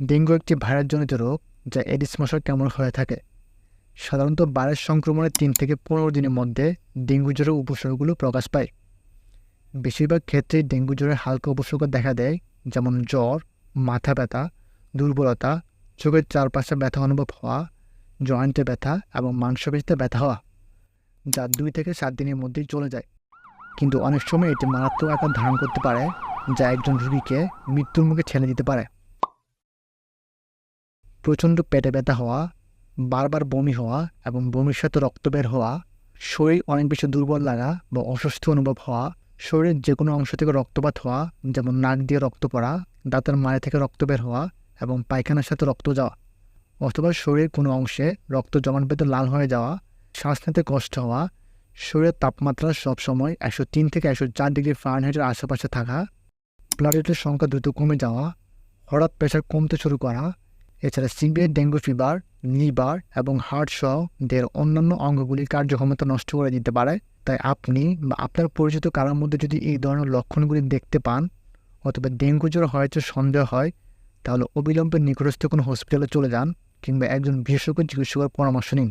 Dengue একটি ভাইরাসজনিত রোগ যা এডিস মশার কামড় হয়ে থাকে। সাধারণত ভাইরাস সংক্রমণের তিন থেকে পনেরো দিনের মধ্যে ডেঙ্গু জ্বরের উপসর্গগুলো প্রকাশ পায়। বেশিরভাগ ক্ষেত্রেই ডেঙ্গু জ্বরের হালকা উপসর্গ দেখা দেয়, যেমন জ্বর, মাথা ব্যথা, দুর্বলতা, চোখের চারপাশে ব্যথা অনুভব হওয়া, জয়েন্টে ব্যথা এবং মাংসপেশিতে ব্যথা হওয়া, যা দুই থেকে সাত দিনের মধ্যেই চলে যায়। কিন্তু অনেক সময় এটি মারাত্মক আকার ধারণ করতে পারে, যা একজন রোগীকে মৃত্যুর মুখে ঠেলে দিতে পারে। প্রচণ্ড পেটে ব্যথা হওয়া, বারবার বমি হওয়া এবং বমির সাথে রক্ত বের হওয়া, শরীর অনেক বেশি দুর্বল লাগা বা অস্বস্তি অনুভব হওয়া, শরীরের যে কোনো অংশ থেকে রক্তপাত হওয়া, যেমন নাক দিয়ে রক্ত পড়া, দাঁতের মাড়ি থেকে রক্ত বের হওয়া এবং পায়খানার সাথে রক্ত যাওয়া অথবা শরীরের কোনো অংশে রক্ত জমাট পেতে লাল হয়ে যাওয়া, শ্বাস নিতে কষ্ট হওয়া, শরীরের তাপমাত্রা সবসময় একশো তিন থেকে একশো চার ডিগ্রি ফারেনহাইটের আশেপাশে থাকা প্লাটেটের সংখ্যা দ্রুত কমে যাওয়া, হঠাৎ প্রেশার কমতে শুরু করা এছাড়া সিভিয়ার ডেঙ্গু ফিভার, লিভার এবং হার্ট সহ দের অন্যান্য অঙ্গগুলির কার্যক্ষমতা নষ্ট করে দিতে পারে। তাই আপনি বা আপনার পরিচিত কারোর মধ্যে যদি এই ধরনের লক্ষণগুলি দেখতে পান অথবা ডেঙ্গু জ্বর হয়তো সন্দেহ হয়, তাহলে অবিলম্বে নিকটস্থ কোনো হসপিটালে চলে যান কিংবা একজন বিশেষজ্ঞ চিকিৎসকের পরামর্শ নিন।